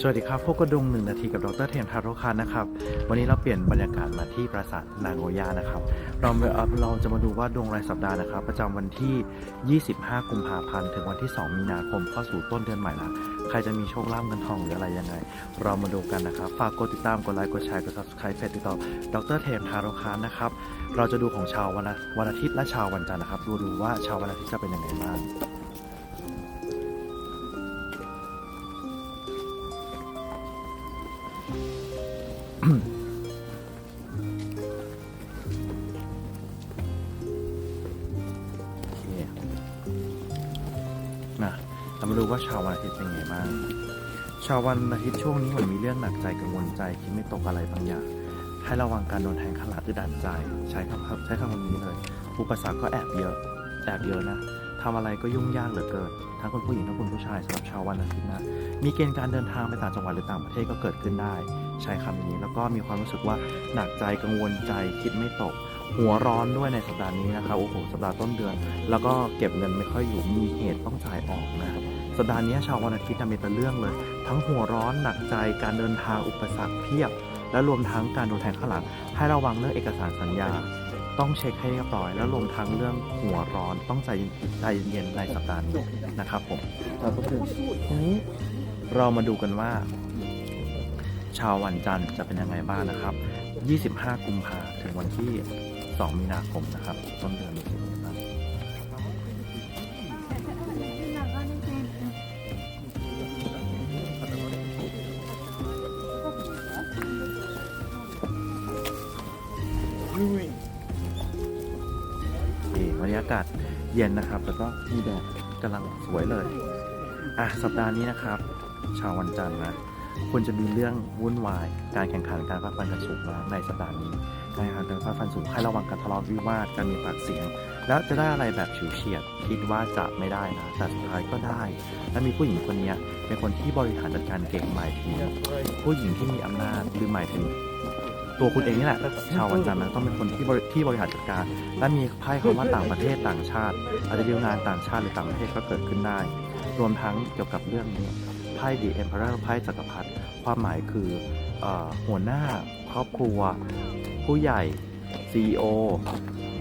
สวัสดีครับ พวกกระดุงหนึ่งนาทีกับดรเทมทาโรคันนะครับ วันนี้เราเปลี่ยนบรรยากาศมาที่ปราสาทนางโงย่านะครับ เราเราจะมาดูว่าดวงรายสัปดาห์นะครับ ประจำวันที่ 25 กุมภาพันธ์ ถึงวันที่ 2 มีนาคมเข้าสู่ต้นเดือนใหม่ละใครจะมีโชคลาภเงินทองหรืออะไรยังไง เรามาดูกันนะครับ ฝากกดติดตาม กดไลค์ กดแชร์ กด subscribe เพจติดต่อดรเทมทาโรคันนะครับ เราจะดูของชาววันวันอาทิตย์และชาววันจันทร์นะครับ ดูดูว่าชาววันอาทิตย์จะเป็นยังไงบ้าง นะเรามาดูว่าชาววันอาทิตย์เป็นไงบ้างชาววันอาทิตย์ช่วงนี้เหมือนมีเรื่องหนักใจกังวลใจคิดไม่ตกอะไรบางอย่าง ให้ระวังการโดนแทงขลาดหรือดันใจ ใช้คำครับใช้คำวันนี้เลย อุปสรรคก็แอบเยอะ แอบเยอะนะทำอะไรก็ยุ่งยากเหลือเกิน ทั้งคนผู้หญิงทั้งคนผู้ชายสำหรับชาววันอาทิตย์นะ มีเกณฑ์การเดินทางไปต่างจังหวัดหรือต่างประเทศก็เกิดขึ้นได้ ใช้คำนี้ แล้วก็มีความรู้สึกว่าหนักใจกังวลใจคิดไม่ตก หัวร้อนด้วยในสัปดาห์นี้นะครับโอ้โหสัปดาห์ต้นเดือน แล้วก็เก็บเงินไม่ค่อยอยู่มีเหตุต้องจ่ายออกนะครับสัปดาห์นี้ชาววันอาทิตย์นะมีแต่เรื่องเลย ทั้งหัวร้อนหนักใจการเดินทางอุปสรรคเพียบ และรวมทั้งการโดนแทงข้างหลังให้ระวังเรื่องเอกสารสัญญาต้องเช็คให้เรียบร้อยแล้วรวมทั้งเรื่องหัวร้อนต้องใจใจเย็นในสัปดาห์นี้นะครับผมเราก็คือทีนี้เรามาดูกันว่า ชาววันจันทร์จะเป็นยังไงบ้างนะครับ 25 กุมภาถึงวันที่ 2 มีนาคมนะครับ ต้นเดือนนี้เป็นยังไงบ้างนี่บรรยากาศเย็นนะครับ แล้วก็มีแดดกำลังสวยเลย อะ สัปดาห์นี้นะครับ ชาววันจันทร์นะ ควรจะมีเรื่องวุ่นวาย การแข่งขันการฟาดฟันกันสูงมากในสัปดาห์นี้ การแข่งขันการฟาดฟันสูงให้ระวังการทะเลาะวิวาทการมีปากเสียง แล้วจะได้อะไรแบบฉิวเฉียด คิดว่าจะไม่ได้นะ แต่สุดท้ายก็ได้ และมีผู้หญิงคนนี้เป็นคนที่บริหารจัดการเก่งหมายถึงผู้หญิงที่มีอำนาจหรือหมายถึงตัวคุณเองนี่แหละชาววันจันทร์นะต้องเป็นคนที่บริที่บริหารจัดการ และมีไพ่คำว่าต่างประเทศต่างชาติ อาจจะดีลงานต่างชาติหรือต่างประเทศก็เกิดขึ้นได้ รวมทั้งเกี่ยวกับเรื่องนี้ ไพ่ The Emperor ไพ่จักรพรรดิความหมายคืออหัวหน้าครอบครัว ผู้ใหญ่ CEO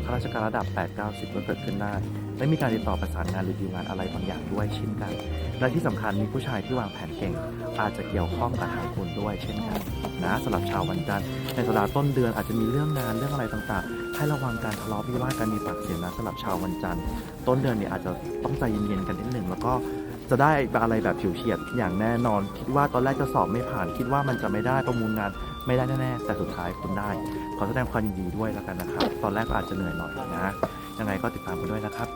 ข้าราชการระดับ 8 9 0 ก็เกิดขึ้นได้ และมีการติดต่อประสานงานหรือดีลงานอะไรบางอย่างด้วยเช่นกัน และที่สำคัญมีผู้ชายที่วางแผนเก่ง อาจจะเกี่ยวข้องกับทางคุณด้วยเช่นกันนะสำหรับชาววันจันทร์ในสัปดาห์ต้นเดือนอาจจะมีเรื่องงานเรื่องอะไรต่างๆ ให้ระวังการทะเลาะวิวาทกันมีปากเสียงนะสำหรับชาววันจันทร์ต้นเดือนเนี่ยอาจจะต้องใจเย็นๆกันนิดหนึ่งแล้วก็จะได้อะไรแบบผิวเฉียดอย่างแน่นอน คิดว่าตอนแรกจะสอบไม่ผ่าน คิดว่ามันจะไม่ได้ประมูลงาน ไม่ได้แน่ๆแต่สุดท้ายคุณได้ ขอแสดงความยินดีด้วยแล้วกันนะครับ ตอนแรกก็อาจจะเหนื่อยหน่อยนะยังไงก็ติดตามกันด้วยนะครับ